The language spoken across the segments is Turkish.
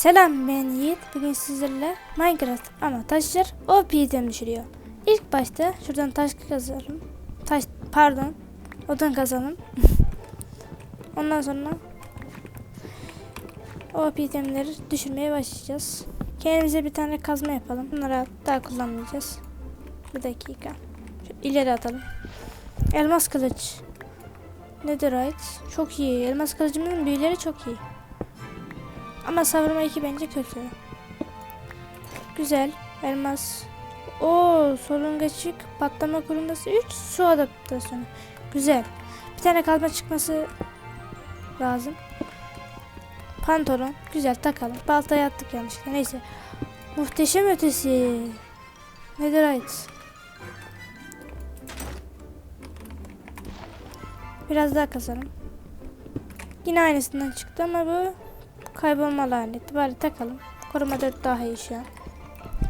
Selam ben Yiğit. Bugün sizlerle Minecraft ama taşlar OP'den düşürüyor. İlk başta şuradan taş kazalım. Taş pardon. Odun kazalım. Ondan sonra OP itemleri düşürmeye başlayacağız. Kendimize bir tane kazma yapalım. Bunları daha kullanmayacağız. Bir dakika. Şu ileri atalım. Elmas kılıç. Netherite. Çok iyi. Elmas kılıcımın büyüleri çok iyi. Ama savurma 2 bence kötü. Güzel. Elmas. Oo, solungaçık patlama kurulması 3 su adaptasyonu. Güzel. Bir tane kalma çıkması lazım. Pantolon. Güzel takalım. Baltaya attık yanlışlıkla. Neyse. Muhteşem ötesi. Netherite. Biraz daha kazalım. Yine aynısından çıktı ama bu kaybolma laneti. Bari takalım. Koruma 4 daha iyi şu an.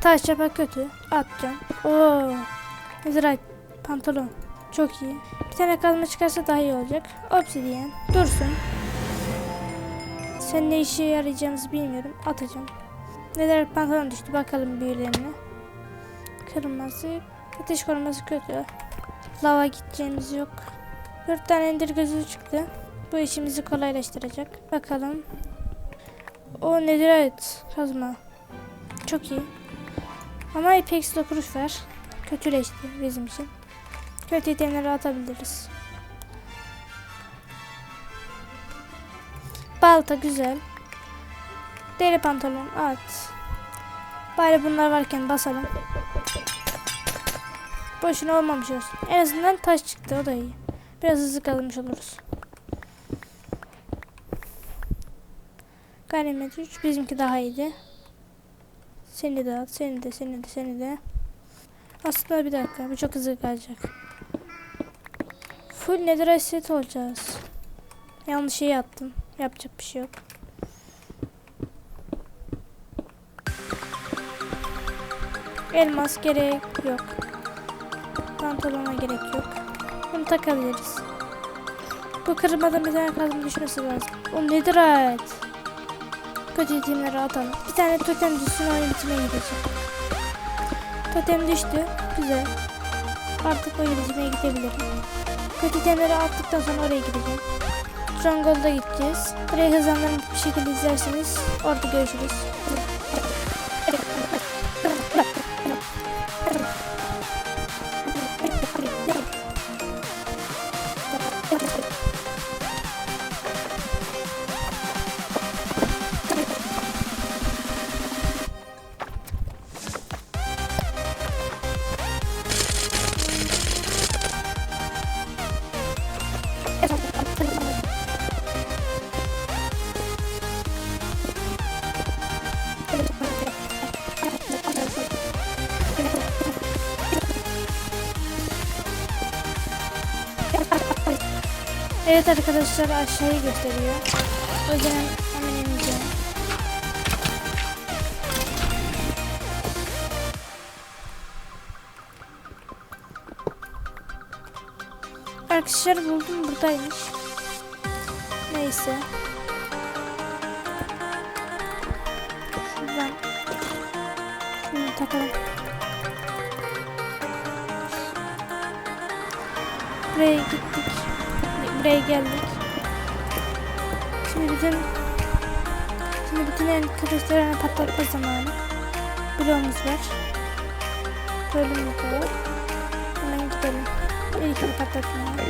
Taş çapa kötü. Atacağım. Oo. Netherite pantolon. Çok iyi. Bir tane kazma çıkarsa daha iyi olacak. Obsidian. Dursun. Sen ne işe yarayacağımızı bilmiyorum. Atacağım. Netherite pantolon düştü. Bakalım büyülerine. Kırmızı. Ateş koruması kötü. Lava gideceğimiz yok. 4 tane ender gözü çıktı. Bu işimizi kolaylaştıracak. Bakalım. O nedir evet kazma. Çok iyi. Ama Apex dokunuş var. Kötüleşti bizim için. Kötü itemleri atabiliriz. Balta güzel. Deri pantolon at. Bari bunlar varken basalım. Boşuna olmamış olsun. En azından taş çıktı o da iyi. Biraz hızlı kazanmış oluruz. Ganimet 3 bizimki daha iyiydi. Seni de at, seni de, seni de, seni de. Aslında bir dakika, bu çok hızlı kalacak. Full nether set olacağız. Yanlış şey yaptım. Yapacak bir şey yok. Elmas gerek yok. Pantolona gerek yok. Bunu takabiliriz. Bu kırmadan bir tane kazma düşmesi lazım. O nedir ait? İtemleri atalım. Bir tane totem düşsün oyun bitmeye gidecek. Totem düştü. Güzel. Artık oyun bitmeye gidebilirim. İtemleri attıktan sonra oraya gideceğim. Stronghold'a gideceğiz. Burayı hızlandırıp bir şekilde izlerseniz orada görüşürüz. Evet arkadaşlar aşağıyı gösteriyor. O yüzden hemen ineceğim. Arkadaşlar buldum buradaymış. Neyse. Şuradan. Şunu takalım. Buraya gittik. Buraya geldik. Şimdi bütün Şimdi bütün el kılıçlarını patlatma zamanı. Bloğumuz var. Bölüm yukarı. Hemen gidelim. İlk patlatmaya.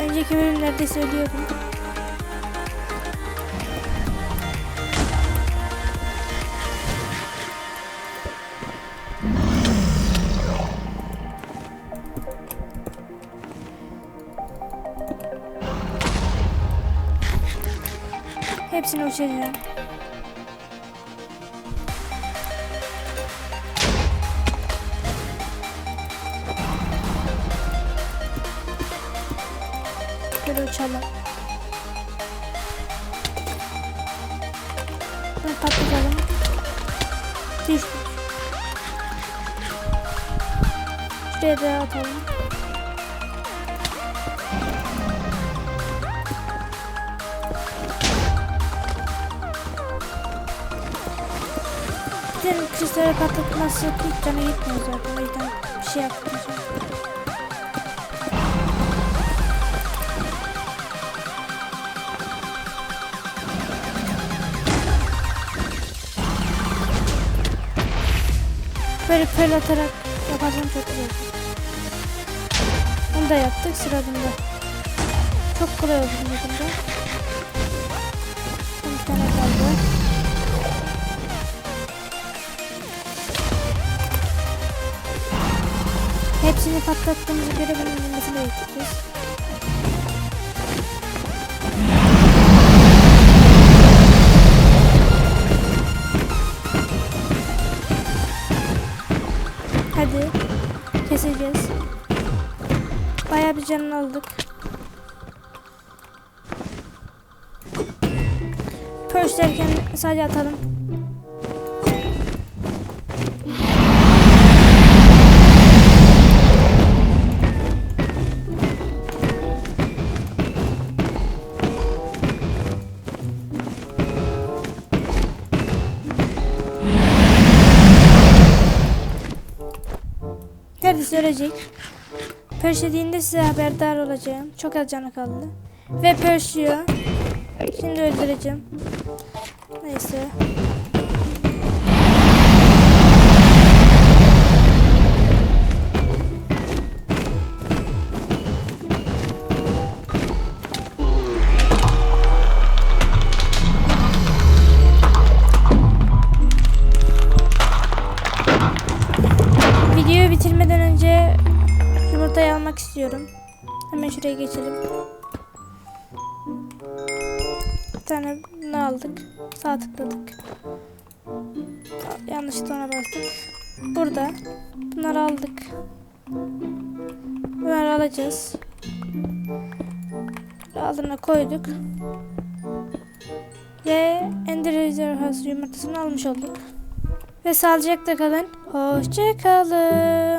Önceki bölümlerde söylüyordum. Hepsini uçuracağım. Böyle uçalım. Bunu patlatalım. Düştük. Şuraya da atalım. Bütün kristale patlatması hiç canı gitmiyor zaten. O yüzden bir şey yapmayacağım. Böyle fırlatarak yaparsam çok güzel. Onu da yaptık sıra. Çok kolay oldu bunda. Bir tane kaldı. Hepsini patlattığımıza göre bunun bilmesini bekleyeceğiz. Bir canını aldık. Purge derken sadece atalım. Neredeyse ölecek. Pörşlediğinde size haberdar olacağım. Çok az canı kaldı. Ve pörşüyor. Şimdi öldüreceğim. Neyse. Almak istiyorum. Hemen şuraya geçelim. Bir tane bunu aldık. Sağ tıkladık. Yanlışlıkla ona bastık. Burada. Bunları aldık. Bunları alacağız. Altına koyduk. Ve Ender Ejderhası yumurtasını almış olduk. Ve sağlıcakla kalın. Hoşça kalın.